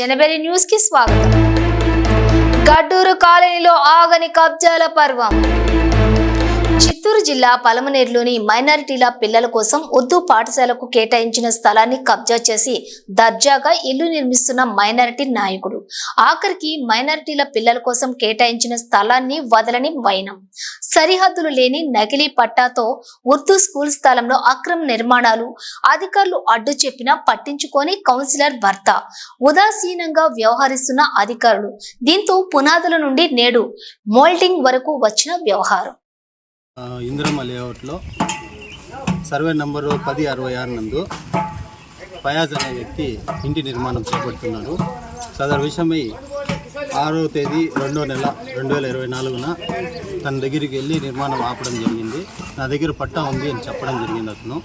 జనబెరి న్యూస్కి స్వాగతం. గడ్డూరు కాలనీలో ఆగని కబ్జాల పర్వం. చిత్తూరు జిల్లా పలమనేరులోని మైనారిటీల పిల్లల కోసం ఉర్దూ పాఠశాలకు కేటాయించిన స్థలాన్ని కబ్జా చేసి దర్జాగా ఇల్లు నిర్మిస్తున్న మైనారిటీ నాయకుడు. ఆఖరికి మైనారిటీల పిల్లల కోసం కేటాయించిన స్థలాన్ని వదలని వైనం. సరిహద్దులు లేని నకిలీ పట్టాతో ఉర్దూ స్కూల్ స్థలంలో అక్రమ నిర్మాణాలు అధికారులు అడ్డు చెప్పినా పట్టించుకొని కౌన్సిలర్ భర్త ఉదాసీనంగా వ్యవహరిస్తున్న అధికారులు. దీంతో పునాదుల నుండి నేడు మోల్డింగ్ వరకు వచ్చిన వ్యవహారం. ఇందిరమ్మ లేఅవుట్లో సర్వే నంబరు పది అరవై ఆరు నందు ఫయాజ్ అనే వ్యక్తి ఇంటి నిర్మాణం చేపడుతున్నాడు. సదరు విషయమై ఆరో తేదీ రెండో నెల రెండు వేల ఇరవై నాలుగున తన దగ్గరికి వెళ్ళి నిర్మాణం ఆపడం జరిగింది. నా దగ్గర పట్టా ఉంది అని చెప్పడం జరిగింది అతను.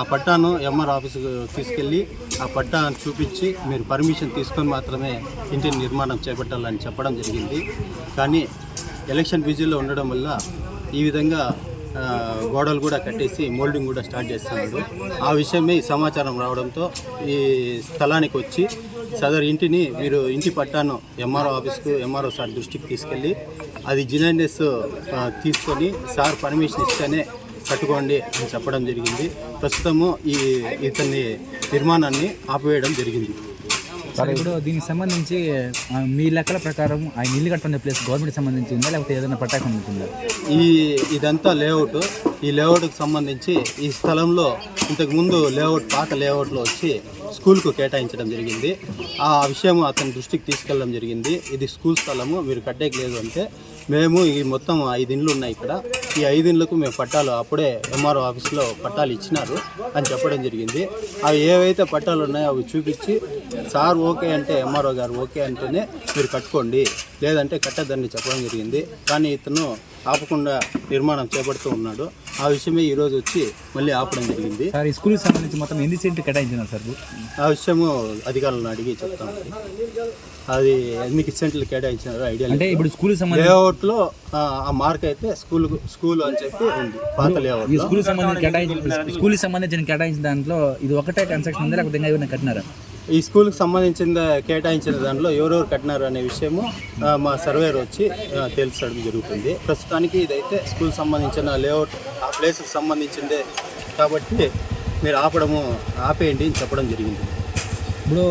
ఆ పట్టాను ఎంఆర్ ఆఫీసుకు తీసుకెళ్ళి ఆ పట్టాను చూపించి మీరు పర్మిషన్ తీసుకొని మాత్రమే ఇంటి నిర్మాణం చేపట్టాలని చెప్పడం జరిగింది. కానీ ఎలక్షన్ బిజీలో ఉండడం వల్ల ఈ విధంగా గోడలు కూడా కట్టేసి మోల్డింగ్ కూడా స్టార్ట్ చేస్తున్నాడు ఆ విషయమే ఈ సమాచారం రావడంతో ఈ స్థలానికి వచ్చి సదరు ఇంటిని మీరు ఇంటి పట్టాను ఎంఆర్ఓ ఆఫీస్కు ఎంఆర్ఓ సార్ దృష్టికి తీసుకెళ్ళి అది జినైనెస్ తీసుకొని సార్ పర్మిషన్ ఇస్తేనే కట్టుకోండి అని చెప్పడం జరిగింది. ప్రస్తుతము ఈ ఇతని నిర్మాణాన్ని ఆపివేయడం జరిగింది. సార్ ఇప్పుడు దీనికి సంబంధించి మీ లెక్కల ప్రకారం ఆ ఇల్లు కట్టుకునే ప్లేస్ గవర్నమెంట్ సంబంధించి ఉందా? లేకపోతే ఏదైనా పట్టాకు ఉందా ఈ ఇదంతా లేఅవుట్ ఈ లేఅవుట్కి సంబంధించి ఈ స్థలంలో ఇంతకుముందు లేఅవుట్ పాత లేఅవుట్లో వచ్చి స్కూల్కు కేటాయించడం జరిగింది. ఆ విషయం అతని దృష్టికి తీసుకెళ్ళడం జరిగింది. ఇది స్కూల్ స్థలము మీరు కట్టేకి లేదు అంటే మేము ఈ మొత్తం ఐదు ఇండ్లు ఉన్నాయి ఇక్కడ. ఈ ఐదిండ్లకు మేము పట్టాలు అప్పుడే ఎంఆర్ఓ ఆఫీస్లో పట్టాలు ఇచ్చినారు అని చెప్పడం జరిగింది. అవి ఏవైతే పట్టాలు ఉన్నాయో అవి చూపించి సార్ ఓకే అంటే ఎంఆర్ఓ గారు ఓకే అంటేనే మీరు కట్టుకోండి లేదంటే కట్టద్దని చెప్పడం జరిగింది. కానీ ఇతను ఆపకుండా నిర్మాణం చేపడుతూ ఉన్నాడు. ఆ విషయమే ఈరోజు వచ్చి మళ్ళీ ఆపడం జరిగింది. సార్ ఈ స్కూల్కి సంబంధించి మొత్తం ఎన్ని సెంట్లు కేటాయించినారు సార్? ఆ విషయము అధికారులను అడిగి చెప్తాం. అది ఎన్ని సెంట్లు కేటాయించినారో ఐడియా అంటే ఇప్పుడు స్కూల్కి సంబంధించి లేఅవుట్లో ఆ మార్క్ అయితే స్కూల్ స్కూల్ అని చెప్పి ఉంది. పాత లేఅవుట్ స్కూల్ సంబంధించి కేటాయించిన స్కూల్కి సంబంధించిన కేటాయించిన దాంట్లో ఇది ఒకటే కన్స్ట్రక్షన్ ఉందా లేకపోతే ఇంకా ఏమైనా కట్టినారా? ఈ స్కూల్కి సంబంధించిన కేటాయించిన దాంట్లో ఎవరెవరు కట్టినారు అనే విషయము మా సర్వేర్ వచ్చి తేల్చడం జరుగుతుంది. ప్రస్తుతానికి ఇదైతే స్కూల్ సంబంధించిన లేఅవుట్ ఆ ప్లేస్కి సంబంధించిందే. కాబట్టి మీరు ఆపడము ఆపేయండి అని చెప్పడం జరిగింది. ఇప్పుడు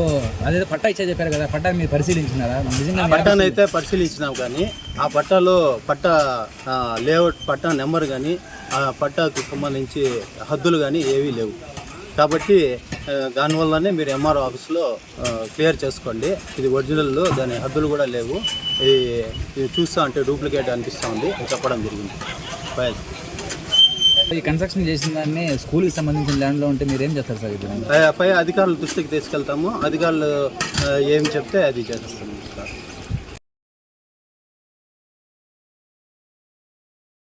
అదే పట్టా ఇచ్చే చెప్పారు కదా పట్టా మీరు పరిశీలించినారా? నిజంగా పట్టాను అయితే పరిశీలించినాం కానీ ఆ పట్టాలో పట్టా లేఅవుట్ పట్టా నెంబర్ కానీ ఆ పట్టాకు సంబంధించి హద్దులు కానీ ఏవీ లేవు. కాబట్టి దానివల్లనే మీరు ఎంఆర్ఓ ఆఫీస్లో క్లియర్ చేసుకోండి. ఇది ఒరిజినల్ దాని హద్దులు కూడా లేవు. ఇది ఇది చూస్తా అంటే డూప్లికేట్ అనిపిస్తూ ఉంది. చెప్పడం జరిగింది. ఈ కన్స్ట్రక్షన్ చేసిన దాన్ని స్కూల్కి సంబంధించిన ల్యాండ్లో ఉంటే మీరు ఏం చేస్తారు సార్ ఇప్పుడు? పై- అధికారుల దృష్టికి తీసుకెళ్తాము. అధికారులు ఏం చెప్తే అది చేస్తాము